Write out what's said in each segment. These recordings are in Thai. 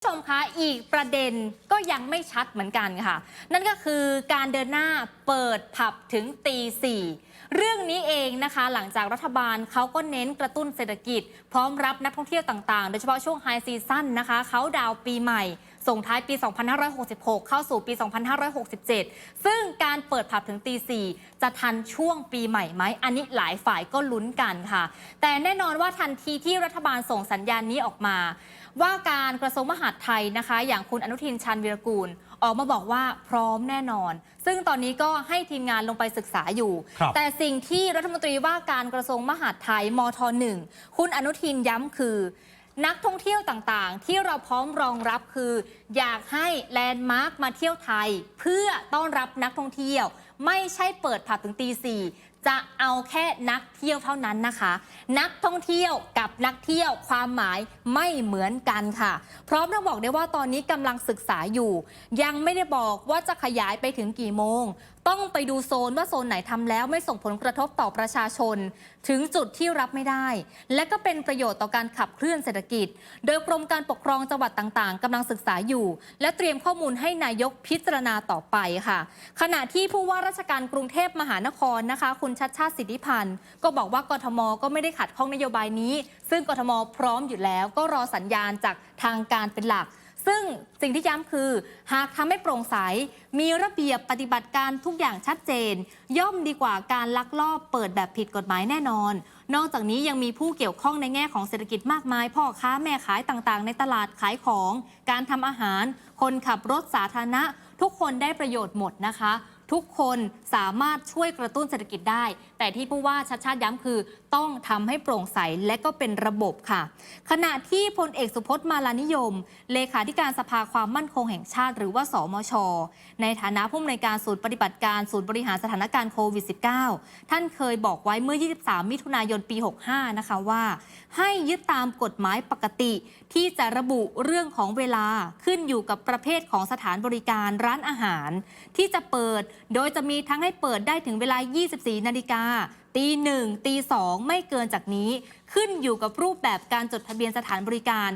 ผู้ชมคะอีกประเด็นก็ยังไม่ชัดเหมือนกันค่ะ นั่นก็คือการเดินหน้าเปิดผับถึงตีสี่เรื่องนี้เองนะคะ หลังจากรัฐบาลเขาก็เน้นกระตุ้นเศรษฐกิจ พร้อมรับนักท่องเที่ยวต่างๆ โดยเฉพาะช่วงไฮซีซั่นนะคะเขาดาวปีใหม่ ส่งท้ายปี 2566 เข้าสู่ปี 2567 ซึ่งการเปิดผับถึงตีสี่จะทันช่วงปีใหม่ไหม อันนี้หลายฝ่ายก็ลุ้นกันค่ะ แต่แน่นอนว่าทันทีที่รัฐบาลส่งสัญญาณนี้ออกมา ว่าการกระทรวงมหาดไทยนะคะ อย่างคุณอนุทินชันวีรกูลออกมาบอกว่าพร้อมแน่นอน ซึ่งตอนนี้ก็ให้ทีมงานลงไปศึกษาอยู่ครับแต่สิ่งที่รัฐมนตรีว่าการกระทรวงมหาดไทยมทหนึ่งคุณอนุทินย้ำคือ นักท่องเที่ยวต่างๆ ที่เราพร้อมรองรับคือ อยากให้แลนด์มาร์คมาเที่ยวไทย เพื่อต้อนรับนักท่องเที่ยว ไม่ใช่เปิดผับถึงตีสี่จะเอาแค่นักเที่ยวเท่านั้นนะคะ นักท่องเที่ยวกับนักเที่ยวความหมายไม่เหมือนกันค่ะ พร้อมทั้งบอกได้ว่าตอนนี้กำลังศึกษาอยู่ ยังไม่ได้บอกว่าจะขยายไปถึงกี่โมง ต้องไปดูโซนว่าโซนไหนทำแล้วไม่ส่งผลกระทบต่อประชาชนถึงจุดที่รับไม่ได้ และก็เป็นประโยชน์ต่อการขับเคลื่อนเศรษฐกิจ โดยกรมการปกครองจังหวัดต่างๆกำลังศึกษาอยู่ และเตรียมข้อมูลให้นายกพิจารณาต่อไปค่ะ ขณะที่ผู้ว่าราชการกรุงเทพมหานครนะคะ คุณชัดชาติสิทธิพันธ์ ก็บอกว่ากทมก็ไม่ได้ขัดข้องนโยบายนี้ ซึ่งกทมพร้อมอยู่แล้ว ก็รอสัญญาณจากทางการเป็นหลัก ซึ่งสิ่งที่ย้ำคือ หากทำให้โปร่งใส มีระเบียบปฏิบัติการทุกอย่างชัดเจน ย่อมดีกว่าการลักลอบเปิดแบบผิดกฎหมายแน่นอน นอกจากนี้ยังมีผู้เกี่ยวข้องในแง่ของเศรษฐกิจมากมาย พ่อค้าแม่ขายต่างๆ ในตลาดขายของ การทำอาหาร คนขับรถสาธารณะ ทุกคนได้ประโยชน์หมดนะคะ ทุกคนสามารถช่วยกระตุ้นเศรษฐกิจได้ แต่ที่ผู้ว่าชัดชาติย้ำคือ ต้องทำให้โปร่งใสและก็เป็นระบบค่ะ ขณะที่พลเอกสุพจน์มาลานิยม เลขาธิการสภาความมั่นคงแห่งชาติ หรือว่าสมช ในฐานะผู้อำนวยการศูนย์ปฏิบัติการศูนย์บริหารสถานการณ์โควิด -19 ท่านเคยบอกไว้เมื่อ 23 มิถุนายนปี 65 นะคะว่า ให้ยึดตามกฎหมายปกติ ที่จะระบุเรื่องของเวลาขึ้นอยู่กับประเภทของสถานบริการร้านอาหาร ที่จะเปิด โดยจะมีทั้งให้เปิดได้ถึงเวลา 24 นาฬิกา ตีหนึ่งตีสองไม่เกินจากนี้ ขึ้นอยู่กับรูปแบบการจดทะเบียนสถานบริการ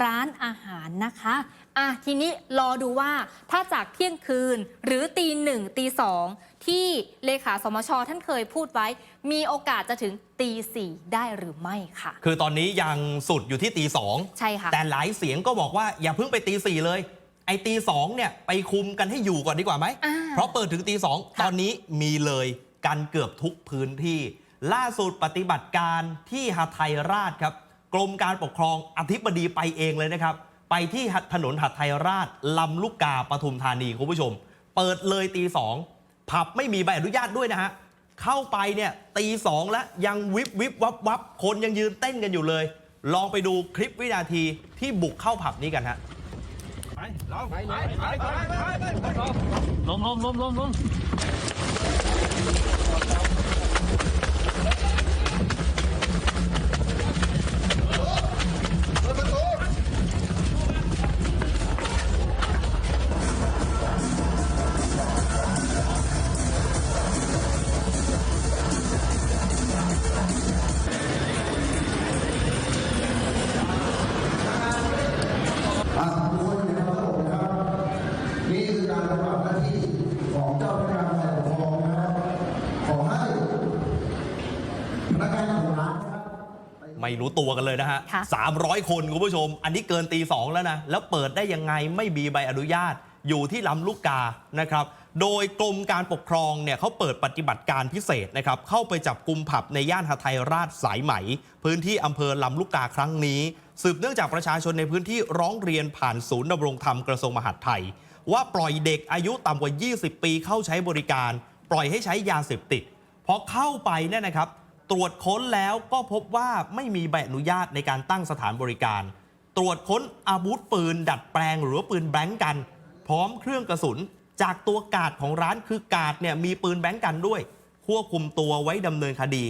ร้านอาหารนะคะอะทีนี้รอดูว่าถ้าจากเที่ยงคืนหรือตีหนึ่งตีสองที่เลขาสมชท่านเคยพูดไว้ มีโอกาสจะถึงตีสี่ได้หรือไม่ค่ะ คือตอนนี้ยังสุดอยู่ที่ตีสองใช่ค่ะ แต่หลายเสียงก็บอกว่าอย่าเพิ่งไปตีสี่เลย ไอ้ตีสองเนี่ยไปคุมกันให้อยู่ก่อนดีกว่าไหมอ่าเพราะเปิดถึงตีสองค่ะตอนนี้มีเลยกันเกือบทุกพื้นที่ ล่าสุดปฏิบัติการที่หาไทยราชครับ กรมการปกครองอธิบดีไปเองเลยนะครับ ไปที่ถนนหัดไทยราชลำลูกกาปทุมธานีคุณผู้ชม เปิดเลยตีสองผับไม่มีใบอนุญาตด้วยนะฮะ เข้าไปเนี่ยตีสองแล้วยังวิบวิบวับวับคนยังยืนเต้นกันอยู่เลย ลองไปดูคลิปวินาทีที่บุกเข้าผับนี้กันฮะไป ลงไปไปไปไปไปลงลงลงลง ไม่รู้ตัวกันเลยนะฮะค่ะ300คนคุณผู้ชม อันนี้เกินตีสองแล้วนะ แล้วเปิดได้ยังไงไม่มีใบอนุญาต อยู่ที่ลำลูกกานะครับ โดยกรมการปกครองเนี่ยเขาเปิดปฏิบัติการพิเศษนะครับ เข้าไปจับกลุ่มผับในย่านหาไทยราชสายไหม พื้นที่อำเภอลำลูกกาครั้งนี้ สืบเนื่องจากประชาชนในพื้นที่ร้องเรียนผ่านศูนย์ดำรงธรรมกระทรวงมหาดไทย ว่าปล่อยเด็กอายุต่ำกว่า 20 ปีเข้าใช้บริการ ปล่อยให้ใช้ยาเสพติดพอเข้าไปเนี่ยนะครับ ตรวจค้นแล้วก็พบว่าไม่มีใบอนุญาตในการตั้งสถานบริการ ตรวจค้นอาวุธปืน ดัดแปลงหรือว่าปืนแบงก์กัน พร้อมเครื่องกระสุน จากตัวกาดของร้านคือกาดเนี่ยมีปืนแบงก์กันด้วย ควบคุมตัวไว้ดำเนินคดี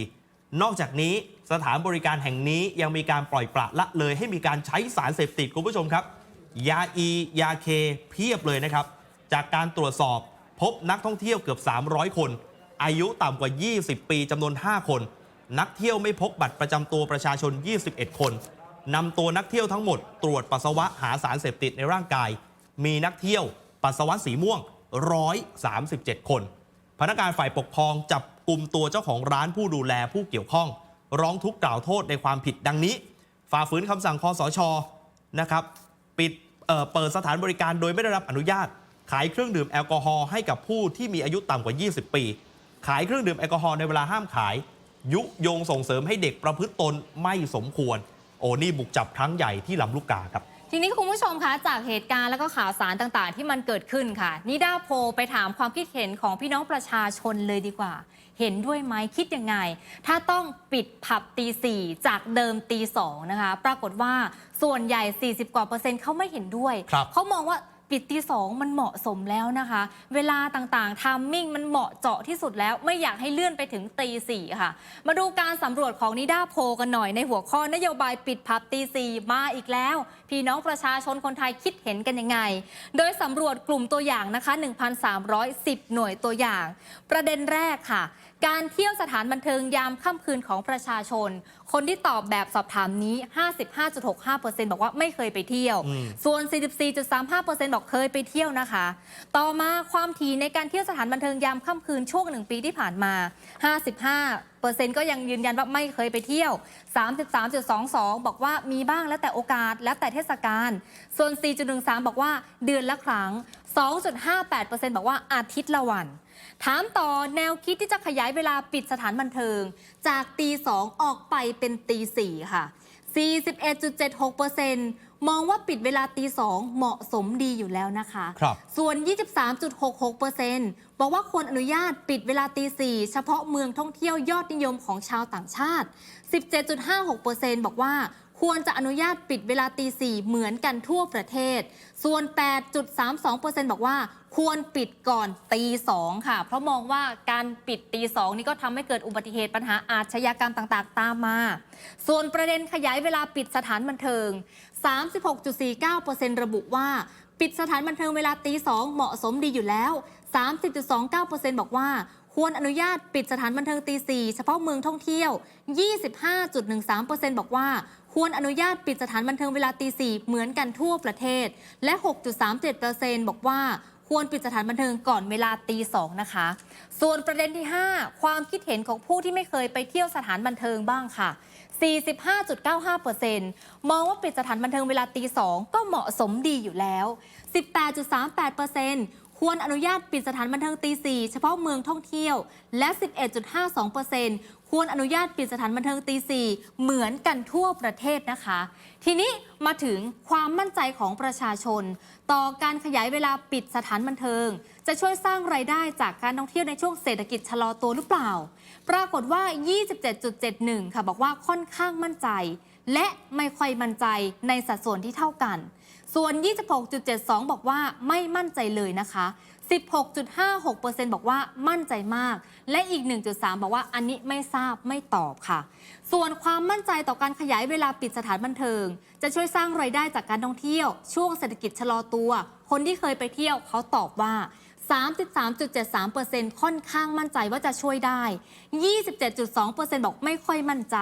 นอกจากนี้สถานบริการแห่งนี้ยังมีการปล่อยปละละเลยให้มีการใช้สารเสพติดคุณผู้ชมครับ ยาอี ยาเคเพียบเลยนะครับ จากการตรวจสอบพบนักท่องเที่ยวเกือบ 300 คน อายุต่ำกว่า 20 ปีจำนวน 5 คน นักเที่ยวไม่พกบัตรประจำตัวประชาชน 21 คนนำตัวนักเที่ยวทั้งหมดตรวจปัสสาวะหาสารเสพติดในร่างกาย มีนักเที่ยวปัสสาวะสีม่วง 137 คน พนักงานฝ่ายปกครองจับกลุ่มตัวเจ้าของร้านผู้ดูแลผู้เกี่ยวข้อง ร้องทุกข์กล่าวโทษในความผิดดังนี้ ฝ่าฝืนคำสั่งคอสชนะครับปิดเเปิดสถานบริการโดยไม่ได้รับอนุญาต ขายเครื่องดื่มแอลกอฮอล์ให้กับผู้ที่มีอายุต่ำกว่า 20 ปี ขายเครื่องดื่มแอลกอฮอล์ในเวลาห้ามขาย ยุยงส่งเสริมให้เด็กประพฤติตนไม่สมควร โอ้นี่บุกจับครั้งใหญ่ที่ลำลูกกาครับ ทีนี้คุณผู้ชมคะจากเหตุการณ์แล้วก็ข่าวสารต่างๆ ที่มันเกิดขึ้นค่ะ นิดาโพลไปถามความคิดเห็นของพี่น้องประชาชนเลยดีกว่า เห็นด้วยไหมคิดยังไง ถ้าต้องปิดผับตีสี่จากเดิมตีสองนะคะ ปรากฏว่าส่วนใหญ่ 40 กว่าเปอร์เซ็นต์เขาไม่เห็นด้วยครับเขามองว่า ปิดตีสองมันเหมาะสมแล้วนะคะ เวลาต่างๆทามมิ่งมันเหมาะเจาะที่สุดแล้ว ไม่อยากให้เลื่อนไปถึงตีสี่ค่ะ มาดูการสำรวจของนิด้าโพกันหน่อยในหัวข้อนโยบายปิดผับตีสี่มาอีกแล้ว พี่น้องประชาชนคนไทยคิดเห็นกันยังไง โดยสำรวจกลุ่มตัวอย่างนะคะ 1,310 หน่วยตัวอย่าง ประเด็นแรกค่ะ การเที่ยวสถานบันเทิงยามค่ำคืนของประชาชน คนที่ตอบแบบสอบถามนี้ 55.65%บอกว่าไม่เคยไปเที่ยวอืมส่วน 44.35%บอกเคยไปเที่ยวนะคะ ต่อมาความถี่ในการเที่ยวสถานบันเทิงยามค่ำคืนช่วงหนึ่งปีที่ผ่านมา 55%ก็ยังยืนยันว่าไม่เคยไปเที่ยว 33.22 บอกว่ามีบ้างแล้วแต่โอกาสแล้วแต่เทศกาล ส่วน 4.13 บอกว่าเดือนละครั้ง 2.58%บอกว่าอาทิตย์ละวัน ถามต่อแนวคิดที่จะขยายเวลาปิดสถานบันเทิง จากตีสองออกไปเป็นตีสี่ค่ะ 41.76%มองว่าปิดเวลาตีสองเหมาะสมดีอยู่แล้วนะคะครับส่วน 23.66%บอกว่าควรอนุญาตปิดเวลาตีสี่เฉพาะเมืองท่องเที่ยวยอดนิยมของชาวต่างชาติ 17.56%บอกว่าควรจะอนุญาตปิดเวลาตีสี่เหมือนกันทั่วประเทศ ส่วน 8.32%บอกว่าควรปิดก่อนตีสองค่ะ เพราะมองว่าการปิดตีสองนี่ก็ทำให้เกิดอุบัติเหตุปัญหาอาชญากรรมต่างๆ ตามมา ส่วนประเด็นขยายเวลาปิดสถานบันเทิง 36.49%ระบุว่า ปิดสถานบันเทิงเวลาตีสองเหมาะสมดีอยู่แล้ว 30.29%บอกว่า ควรอนุญาตปิดสถานบันเทิงตีสี่เฉพาะเมืองท่องเที่ยว 25.13%บอกว่า ควรอนุญาตปิดสถานบันเทิงเวลาตีสี่เหมือนกันทั่วประเทศ และ 6.37%บอกว่าควรปิดสถานบันเทิงก่อนเวลาตีสองนะคะ ส่วนประเด็นที่ 5 ความคิดเห็นของผู้ที่ไม่เคยไปเที่ยวสถานบันเทิงบ้างค่ะ 45.95%มองว่าปิดสถานบันเทิงเวลาตีสองก็เหมาะสมดีอยู่แล้ว 18.38% ควรอนุญาตปิดสถานบันเทิงตีสี่เฉพาะเมืองท่องเที่ยว และ 11.52%ควรอนุญาตปิดสถานบันเทิงตีสี่เหมือนกันทั่วประเทศนะคะ ทีนี้มาถึงความมั่นใจของประชาชน ต่อการขยายเวลาปิดสถานบันเทิง จะช่วยสร้างไรายได้จากการท่องเที่ยวในช่วงเศรษฐกิจชะลอตัวหรือเปล่า ปรากฏว่า 27.71 ค่ะบอกว่าค่อนข้างมั่นใจ และไม่ค่อยมั่นใจในสัดส่วนที่เท่ากัน ส่วน 26.72 บอกว่าไม่มั่นใจเลยนะคะ 16.56%บอกว่ามั่นใจมาก และอีก 1.3 บอกว่าอันนี้ไม่ทราบไม่ตอบค่ะ ส่วนความมั่นใจต่อการขยายเวลาปิดสถานบันเทิง จะช่วยสร้างไรายได้จากการท่องเที่ยว ช่วงเศรษฐกิจชะลอตัว คนที่เคยไปเที่ยวเขาตอบว่า33.73%ค่อนข้างมั่นใจว่าจะช่วยได้ 27.2%บอกไม่ค่อยมั่นใจ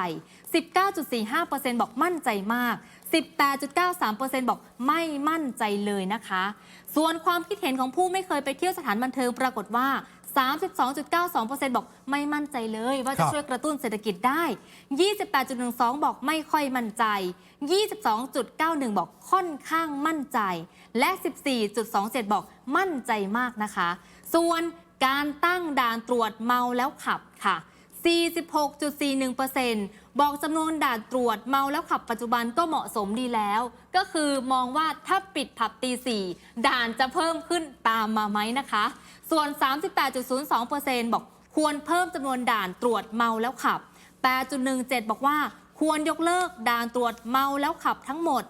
19.45%บอกมั่นใจมาก 18.93%บอกไม่มั่นใจเลยนะคะ ส่วนความคิดเห็นของผู้ไม่เคยไปเที่ยวสถานบันเทิงปรากฏว่า 32.92%บอกไม่มั่นใจเลยว่าคจะรับช่วยกระตุ้นเศรษฐกิจได้ 28.12 บอกไม่ค่อยมั่นใจ 22.91 บอกค่อนข้างมั่นใจ และ 14.27 บอกมั่นใจมากนะคะ ส่วนการตั้งด่านตรวจเมาแล้วขับค่ะ 46.41% บอกจำนวนด่านตรวจเมาแล้วขับปัจจุบันก็เหมาะสมดีแล้ว ก็คือมองว่าถ้าปิดผับตีสี่ด่านจะเพิ่มขึ้นตามมาไหมนะคะ ส่วน 38.02%บอกควรเพิ่มจำนวนด่านตรวจเมาแล้วขับ 8.17 บอกว่าควรยกเลิกด่านตรวจเมาแล้วขับทั้งหมด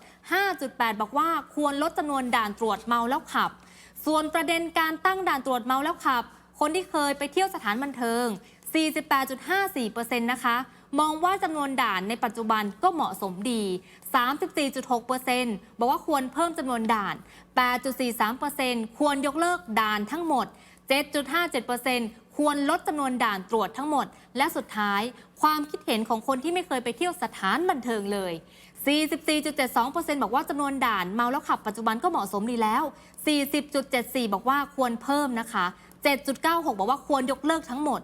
5.8 บอกว่าควรลดจำนวนด่านตรวจเมาแล้วขับ ส่วนประเด็นการตั้งด่านตรวจเมาแล้วขับ คนที่เคยไปเที่ยวสถานบันเทิง 48.54%นะคะ มองว่าจำนวนด่านในปัจจุบันก็เหมาะสมดี 34.6%บอกว่าควรเพิ่มจำนวนด่าน 8.43%ควรยกเลิกด่านทั้งหมด 7.57%ควรลดจำนวนด่านตรวจทั้งหมด และสุดท้ายความคิดเห็นของคนที่ไม่เคยไปเที่ยวสถานบันเทิงเลย 44.72%บอกว่าจำนวนด่านเมาแล้วขับปัจจุบันก็เหมาะสมดีแล้ว 40.74 บอกว่าควรเพิ่มนะคะ 7.96 บอกว่าควรยกเลิกทั้งหมด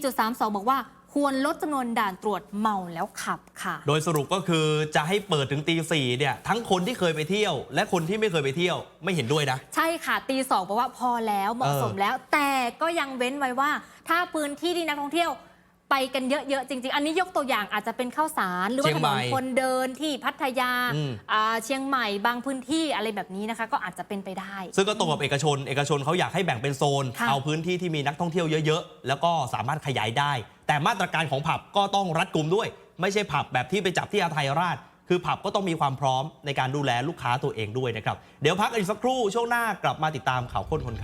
4.32 บอกว่า ควรลดจำนวนด่านตรวจเมาแล้วขับค่ะ โดยสรุปก็คือจะให้เปิดถึงตีสี่เนี่ยทั้งคนที่เคยไปเที่ยว และคนที่ไม่เคยไปเที่ยวไม่เห็นด้วยนะ ใช่ค่ะตีสองบอกว่าพอแล้วเหมาะสมแล้ว แต่ก็ยังเว้นไว้ว่า ถ้าพื้นที่ที่นักท่องเที่ยว ไปกันเยอะๆจริง ๆ อันนี้ยกตัวอย่างอาจจะเป็นข้าวสารหรือว่าเชียถงนใหม่นคนเดินที่พัทยาอืมอ่าเชียงใหม่บางพื้นที่อะไรแบบนี้นะคะ ก็อาจจะเป็นไปได้ ซึ่งก็ตรงกับเอกชน เอกชนเขาอยากให้แบ่งเป็นโซนค่ะเอาพื้นที่ที่มีนักท่องเที่ยวเยอะๆ แล้วก็สามารถขยายได้ แต่มาตรการของผับก็ต้องรัดกุมด้วย ไม่ใช่ผับแบบที่ไปจับที่อาไทยราช คือผับก็ต้องมีความพร้อมในการดูแลลูกค้าตัวเองด้วยนะครับเดี๋ยวพักอีกสักครู่ช่วงหน้ากลับมาติดตามข่าวค้นคน